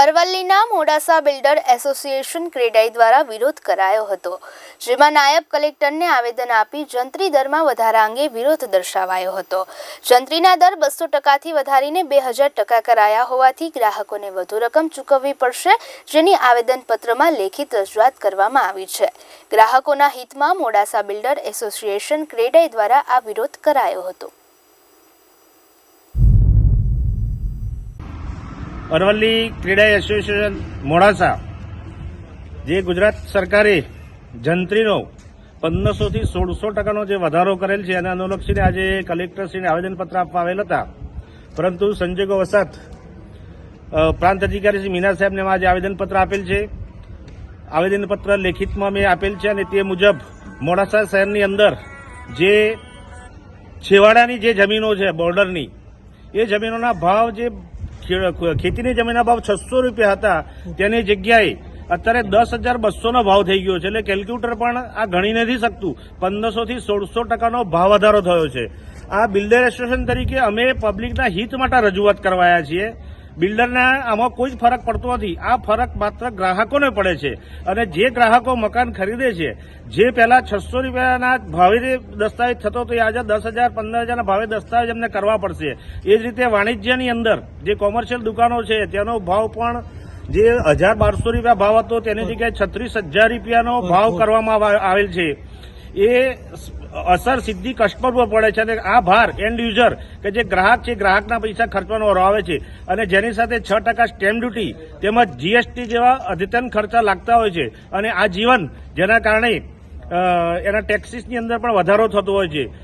અરવલ્લીના Modasa builder association CREDAI દ્વારા વિરોધ કરાયો હતો, જેમાં નાયબ કલેક્ટરને આવેદન આપી જંત્રી દરમાં વધારા અંગે વિરોધ દર્શાવાયો હતો. જંત્રીના દર બસો ટકાથી વધારીને બે હજાર ટકા કરાયા હોવાથી ગ્રાહકોને વધુ રકમ ચૂકવવી પડશે, જેની આવેદનપત્રમાં લેખિત રજૂઆત કરવામાં આવી છે. ગ્રાહકોના હિતમાં મોડાસા બિલ્ડર એસોસિએશન ક્રેડાઈ દ્વારા આ વિરોધ કરાયો હતો. અરવલ્લી ક્રીડા એસોસિએશન મોડાસા, જે ગુજરાત સરકારે જંત્રીનો પંદરસોથી સોળસો ટકાનો જે વધારો કરેલ છે, એને અનુલક્ષીને આજે કલેક્ટરશ્રીને આવેદનપત્ર આપવા આવેલ હતા. પરંતુ સંજોગો વસાત પ્રાંત અધિકારી શ્રી મીના સાહેબને આજે આવેદનપત્ર આપેલ છે. આવેદનપત્ર લેખિતમાં મેં આપેલ છે અને તે મુજબ મોડાસા શહેરની અંદર જે છેવાડાની જે જમીનો છે, બોર્ડરની, એ જમીનોના ભાવ જે ખેતીની જમીનના ભાવ છસો રૂપિયા હતા. તેની જગ્યાએ અત્યારે દસ હજાર બસોનો ભાવ થઈ ગયો છે. એટલે કેલ્ક્યુલેટર પણ આ ગણી નથી શકતું. પંદરસો થી સોળસો ટકાનો ભાવ વધારો થયો છે. આ બિલ્ડર એસોસિએશન તરીકે અમે પબ્લિકના હિત માટે રજૂઆત કરવાયા છીએ. બિલ્ડરના આમાં કોઈ જ ફરક પડતો નથી. આ ફરક માત્ર ગ્રાહકોને પડે છે અને જે ગ્રાહકો મકાન ખરીદે છે જે પહેલા છસો રૂપિયાના ભાવે દસ્તાવેજ થતો હતો એ આજે દસ હજાર પંદર હજારના ભાવે દસ્તાવેજ એમને કરવા પડશે. એ જ રીતે વાણિજ્યની અંદર જે કોમર્શિયલ દુકાનો છે તેનો ભાવ પણ જે હજાર બારસો રૂપિયા ભાવ હતો તેની જગ્યાએ છત્રીસ હજાર રૂપિયાનો ભાવ કરવામાં આવેલ છે. એ અસર સીધી કસ્ટમર પર પડે છે અને આ ભાર એન્ડ યુઝર કે જે ગ્રાહક છે ગ્રાહકના પૈસા ખર્ચવાનો વારો આવે છે. અને જેની સાથે છ ટકા સ્ટેમ્પ ડ્યુટી તેમજ જીએસટી જેવા અદ્યતન ખર્ચા લાગતા હોય છે. અને આ જીવન, જેના કારણે એના ટેક્સીસની અંદર પણ વધારો થતો હોય છે.